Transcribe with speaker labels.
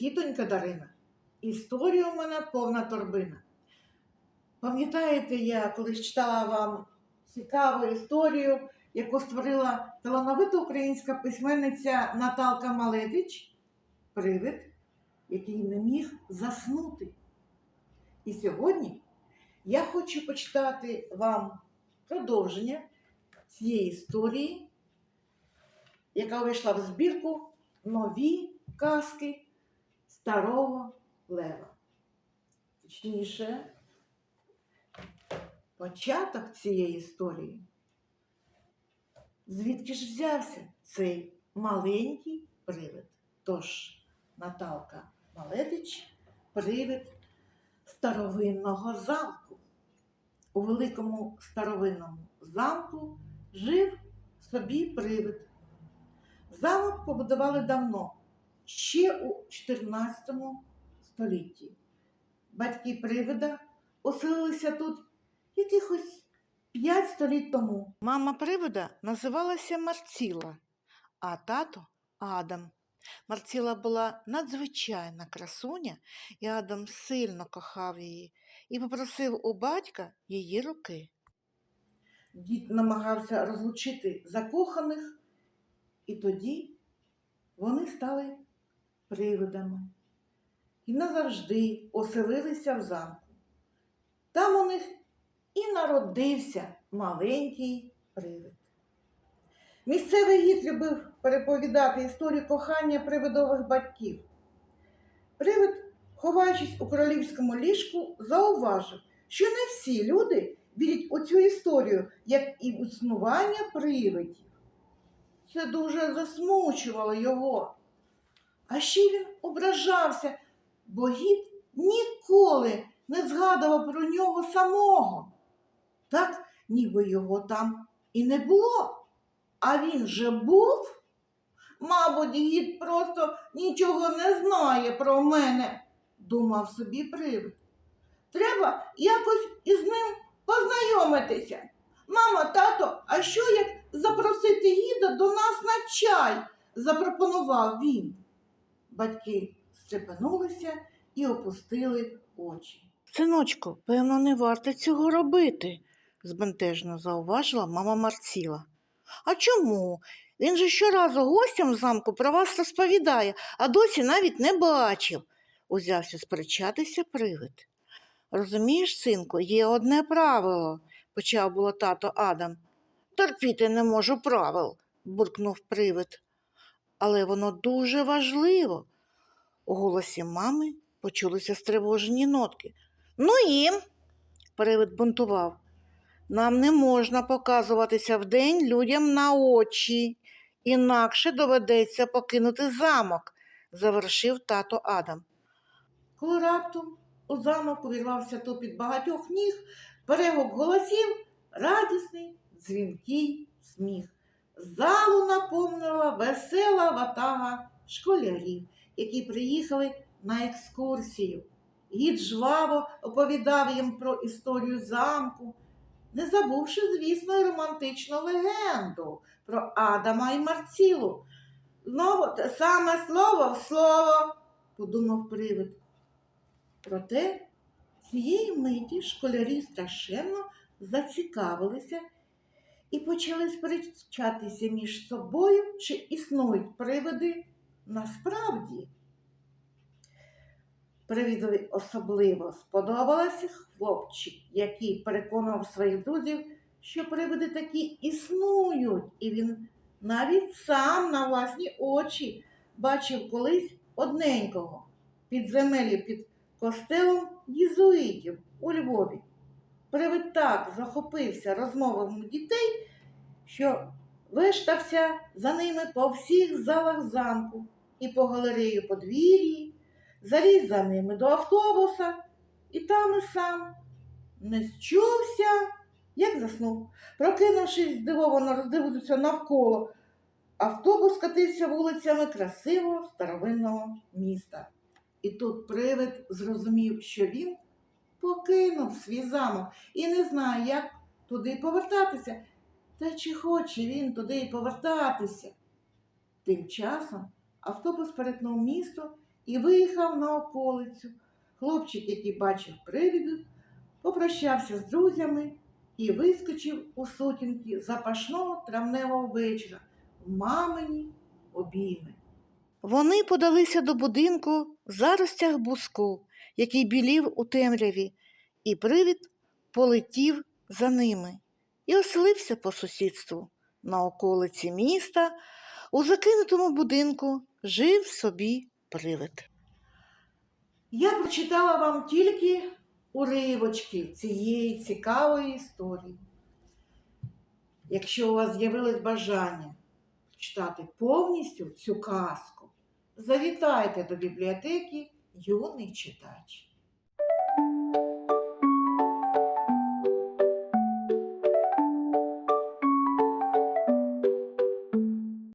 Speaker 1: тітонька Дарина. Історія у мене повна торбина. Пам'ятаєте, я колись читала вам цікаву історію, яку створила талановита українська письменниця Наталка Малевич, привид, який не міг заснути. І сьогодні я хочу почитати вам продовження цієї історії, яка вийшла в збірку Нові казки старого лева. Точніше, початок цієї історії. Звідки ж взявся цей маленький привид? Тож, Наталка Маледич привид старовинного замку. У великому старовинному замку жив собі привид. Замок побудували давно, ще у 14 столітті. Батьки привида оселилися тут якихось п'ять століть тому. Мама привида називалася Марціла, а тато Адам. Марціла була надзвичайна красуня, і Адам сильно кохав її і попросив у батька її руки. Дід намагався розлучити закоханих, і тоді вони стали привидами і назавжди оселилися в замку. Там у них і народився маленький привид. Місцевий гід любив переповідати історію кохання привидових батьків. Привид, ховаючись у королівському ліжку, зауважив, що не всі люди вірять у цю історію, як і в існування привидів. Це дуже засмучувало його. А ще він ображався, бо гід ніколи не згадував про нього самого. Так, ніби його там і не було. А він же був. Мабуть, гід просто нічого не знає про мене, думав собі привид. Треба якось із ним познайомитися. Мама, тато, а що як запросити гіда до нас на чай? запропонував він. Батьки стрепенулися і опустили очі. Синочку, певно, не варто цього робити, збентежно зауважила мама Марціла. А чому? Він же щоразу гостям замку про вас розповідає, а досі навіть не бачив, узявся сперечатися привид. Розумієш, синку, є одне правило, почав було тато Адам. Терпіти не можу правил, буркнув привид. Але воно дуже важливо. У голосі мами почулися стривожені нотки. Ну і, привид бунтував. Нам не можна показуватися вдень людям на очі, інакше доведеться покинути замок, завершив тато Адам. Коли раптом у замок увірвався топіт багатьох ніг, перегук голосів, радісний, дзвінкий сміх. Залу наповнила весела ватага школярів, які приїхали на екскурсію. Гід жваво оповідав їм про історію замку, не забувши, звісно, романтичну легенду про Адама і Марцілу. Знову те саме слово в слово, подумав привид. Проте цієї миті школярі страшенно зацікавилися і почали сперечатися між собою, чи існують привиди насправді. Привідові особливо сподобався хлопчик, який переконав своїх друзів, що привиди такі існують, і він навіть сам на власні очі бачив колись одненького підземелі під костелом єзуїтів у Львові. Привид так захопився розмовами дітей, що виштався за ними по всіх залах замку і по галереї подвір'ї, заліз за ними до автобуса і там і сам не счувся, як заснув. Прокинувшись, здивовано роздивився навколо. Автобус катився вулицями красивого старовинного міста. І тут привид зрозумів, що він покинув свій замок і не знає, як туди повертатися. Та чи хоче він туди повертатися? Тим часом автобус перетнув місто і виїхав на околицю. Хлопчик, який бачив привиду, попрощався з друзями і вискочив у сутінки запашного травневого вечора в мамині обійми. Вони подалися до будинку в заростях буску, який білів у темряві, і привід полетів за ними і оселився по сусідству. На околиці міста у закинутому будинку жив собі привид. Я прочитала вам тільки уривочки цієї цікавої історії. Якщо у вас з'явилось бажання читати повністю цю казку, завітайте до бібліотеки юний читач.